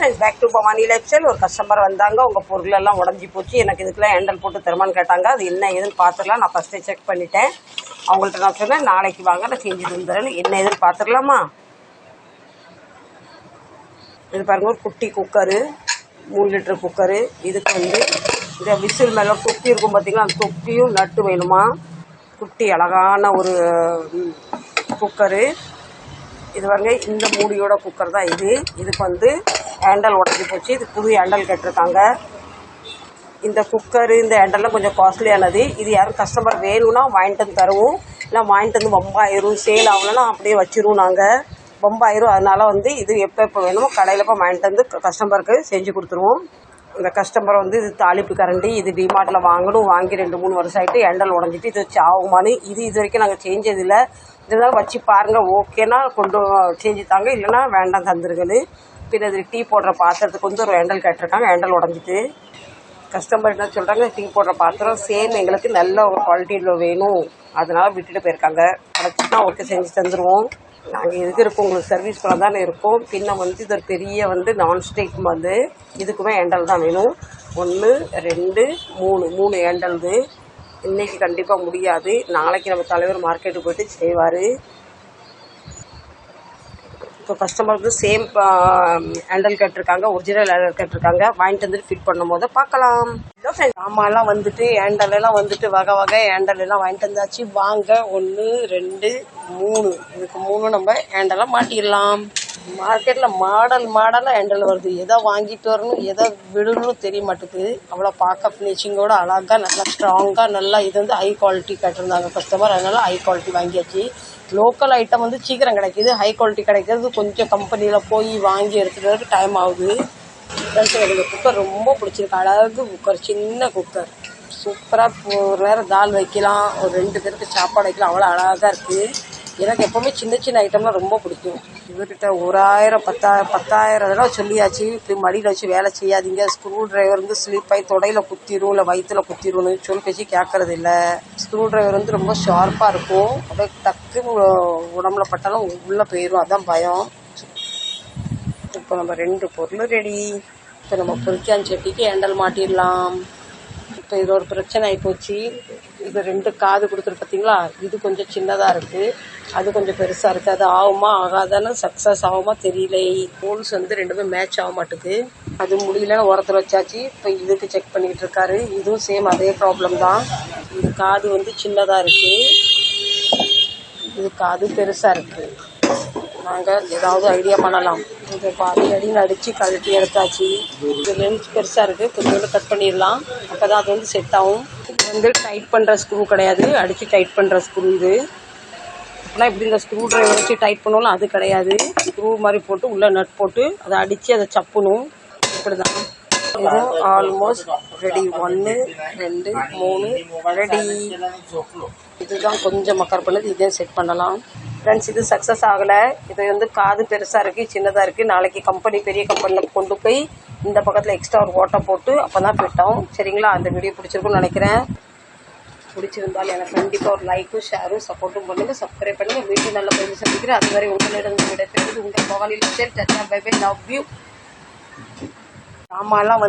Friends back to Bhavani lifestyle ஒரு customer வந்தாங்க உங்கள் பொருள் எல்லாம் உடஞ்சி போச்சு. எனக்கு இதுக்கெல்லாம் ஹேண்டல் போட்டு தருமான்னு கேட்டாங்க. அது என்ன ஏதுன்னு பார்த்துடலாம். நான் ஃபஸ்ட்டே செக் பண்ணிட்டேன். அவங்கள்ட்ட நான் சொன்னேன் நாளைக்கு வாங்க நான் செஞ்சு தந்துடுறேன் என்ன ஏதுன்னு பார்த்துடலாமா? இது பாருங்க ஒரு குட்டி குக்கரு மூணு லிட்டர் குக்கரு இதுக்கு வந்து இந்த விசில் மேலே தொப்பி இருக்கும் பார்த்தீங்களா அந்த தொப்பியும் நட்டு வேணுமா? குட்டி அழகான ஒரு குக்கரு இது பாருங்க இந்த மூடியோட குக்கர் தான் இது. இதுக்கு வந்து ஹேண்டல் உடஞ்சி போச்சு. இது புது ஹேண்டல் கேட்டிருக்காங்க. இந்த குக்கரு இந்த ஹேண்டல்லாம் கொஞ்சம் காஸ்ட்லியானது இது யாரும் கஸ்டமர் வேணும்னா வாங்கிட்டு வந்து தருவோம். இல்லை வாங்கிட்டு வந்து பம்பாயிரும் சேல் ஆகலைன்னா அப்படியே வச்சிருவோம் நாங்கள் பம்பாயிரும் அதனால் வந்து இது எப்போ எப்போ வேணுமோ கடையில் போய் வாங்கிட்டு வந்து கஸ்டமருக்கு செஞ்சு கொடுத்துருவோம். இந்த கஸ்டமர் வந்து இது தாளிப்பு கரண்டி இது டிமார்ட்டில் வாங்கணும் வாங்கி ரெண்டு மூணு வருஷம் ஆகிட்டு ஹேண்டல் உடஞ்சிட்டு இது வச்சு இது இது வரைக்கும் நாங்கள் செஞ்சதில்லை இதெல்லாம் வச்சு பாருங்கள் ஓகேனா கொண்டு செஞ்சு தாங்க. இல்லைன்னா வேண்டாம் தந்துருங்கன்னு. பின் அது டீ போடுற பாத்திரத்துக்கு வந்து ஒரு ஹேண்டல் கேட்டிருக்காங்க ஹேண்டல் உடஞ்சிட்டு. கஸ்டமர் என்ன சொல்கிறாங்க டீ போடுற பாத்திரம் சேம் எங்களுக்கு நல்ல ஒரு குவாலிட்டியில் வேணும். அதனால விட்டுட்டு போயிருக்காங்க. கரெக்டாக ஒர்க்கு செஞ்சு தந்துடுவோம் நாங்கள் எதுக்கு இருக்கோம்? உங்களுக்கு சர்வீஸ் பண்ண தானே இருக்கோம். பின்ன வந்து இது ஒரு பெரிய வந்து நான்ஸ்டிக் வந்து இதுக்குமே ஹேண்டல் தான் வேணும். ஒன்று ரெண்டு மூணு. மூணு ஏண்டல்து இன்றைக்கி கண்டிப்பாக முடியாது. நாளைக்கு நம்ம தலைவர் மார்க்கெட்டுக்கு போயிட்டு செய்வார். இப்போ கஸ்டமருக்கு சேம் ஹேண்டல் கேட்டிருக்காங்க ஒரிஜினல் ஹேண்டல் கேட்டிருக்காங்க. வாங்கிட்டு வந்துட்டு ஃபிட் பண்ணும் போது பார்க்கலாம் சாமான்லாம் வந்துட்டு ஹேண்டல் எல்லாம் வந்துட்டு வகை வகை ஹேண்டல் எல்லாம் வாங்கிட்டு வந்தாச்சு. வாங்க ஒன்று ரெண்டு மூணு. இதுக்கு மூணு நம்ம ஹேண்டலாக மாட்டிடலாம். மார்க்கெட்டில் மாடல் மாடலாக ஹேண்டல் வருது. எதை வாங்கிட்டு வரணும் எதை விடணும்னு தெரிய மாட்டேங்குது. அவ்வளோ பார்க்க ஃபினிஷிங்கோட அழகாக நல்லா ஸ்ட்ராங்காக நல்லா இது வந்து ஹை குவாலிட்டி கட்டிருந்தாங்க கஸ்டமர் அதனால ஹை குவாலிட்டி வாங்கியாச்சு. லோக்கல் ஐட்டம் வந்து சீக்கிரம் கிடைக்குது. ஹை குவாலிட்டி கிடைக்கிறது. கொஞ்சம் கம்பெனியில் போய் வாங்கி எடுத்துக்கிறதுக்கு டைம் ஆகுது. எனக்கு குக்கர் ரொம்ப பிடிச்சிருக்கு. அழகு குக்கர் சின்ன குக்கர் சூப்பராக ஒரு நேரம் தால் வைக்கலாம். ஒரு ரெண்டு பேருக்கு சாப்பாடு வைக்கலாம். அவ்வளோ அழகாக இருக்குது எனக்கு எப்போவுமே சின்ன சின்ன ஐட்டம்லாம் ரொம்ப பிடிக்கும். இவர்கிட்ட ஒரு ஆயிரம் பத்தாயிரம் பத்தாயிரம் தடவை சொல்லியாச்சு. இப்படி மடியில் வச்சு வேலை செய்யாதீங்க. ஸ்க்ரூ டிரைவர் வந்து ஸ்லிப் தொடையில் குத்திரும் இல்லை வயிற்றுல குத்திரும்னு சொல் பேச்சு கேட்கறது இல்லை. ஸ்க்ரூ டிரைவர் வந்து ரொம்ப ஷார்ப்பாக இருக்கும். அப்படியே டக்குன்னு உடம்புல பட்டாலும் உள்ளே போயிடும் அதான் பயம். இப்போ நம்ம ரெண்டு பொருள் ரெடி இப்போ நம்ம பொரிக்கான் சட்டிக்கு ஹேண்டல் மாட்டிடலாம். இப்போ இது ஒரு பிரச்சனை ஆகிப்போச்சு இது ரெண்டு காது கொடுத்துரு பார்த்தீங்களா இது கொஞ்சம் சின்னதாக இருக்குது அது கொஞ்சம் பெருசாக இருக்குது அது ஆகுமா ஆகாதான்னு சக்ஸஸ் ஆகுமா தெரியல. ஹோல்ஸ் வந்து ரெண்டுமே மேட்ச் ஆக மாட்டுது. அது முடியலன்னு உரத்தில் வச்சாச்சு. இப்போ இதுக்கு செக் பண்ணிக்கிட்டு இருக்காரு. இதுவும் சேம் அதே ப்ராப்ளம் தான். இது காது வந்து சின்னதாக இருக்குது இது காது பெருசாக இருக்குது நாங்கள் ஏதாவது ஐடியா பண்ணலாம். இதை பாதி அடின்னு அடித்து கழட்டி எடுத்தாச்சு. இது லென்ஸ் பெருசாக இருக்குது கொஞ்சோண்டு கட் பண்ணிடலாம். அப்போ தான் அது வந்து செட் ஆகும். வந்து டைட் பண்ணுற ஸ்க்ரூ கிடையாது. அடித்து டைட் பண்ணுற ஸ்க்ரூ இது. அப்படின்னா இப்படி இந்த ஸ்க்ரூ ட்ரைவர் வச்சு டைட் பண்ணாலும் அது கிடையாது. ஸ்க்ரூ மாதிரி போட்டு உள்ளே நட் போட்டு அதை அடித்து அதை சப்புணும். இப்படி தான் இது ஆல்மோஸ்ட் ரெடி ஒன்று ரெண்டு மூணு ரெடி இதுதான் கொஞ்சம் மக்கர் பண்ணது. இதே செட் பண்ணலாம். ஃப்ரெண்ட்ஸ் இது சக்ஸஸ் ஆகலை. இது வந்து காது பெருசாக இருக்குது சின்னதாக இருக்குது நாளைக்கு கம்பெனி பெரிய கம்பெனியில் கொண்டு போய் இந்த பக்கத்தில் எக்ஸ்ட்ரா ஒரு ஓட்டை போட்டு அப்போ தான் போயிட்டோம் சரிங்களா? அந்த வீடியோ பிடிச்சிருக்குன்னு நினைக்கிறேன். பிடிச்சிருந்தால் எனக்கு கண்டிப்பாக ஒரு லைக்கும் ஷேரும் சப்போர்ட்டும் பண்ணுங்கள் சப்ஸ்கிரைப் பண்ணுங்கள் வீட்டில் நல்ல பதிவு சந்திக்கிறேன் அதுவரை உங்களிடம் விடைபெறுவது உங்கள் பவானியில் சரி டச்சா பை பை லவ் யூ சாமான்லாம் வந்து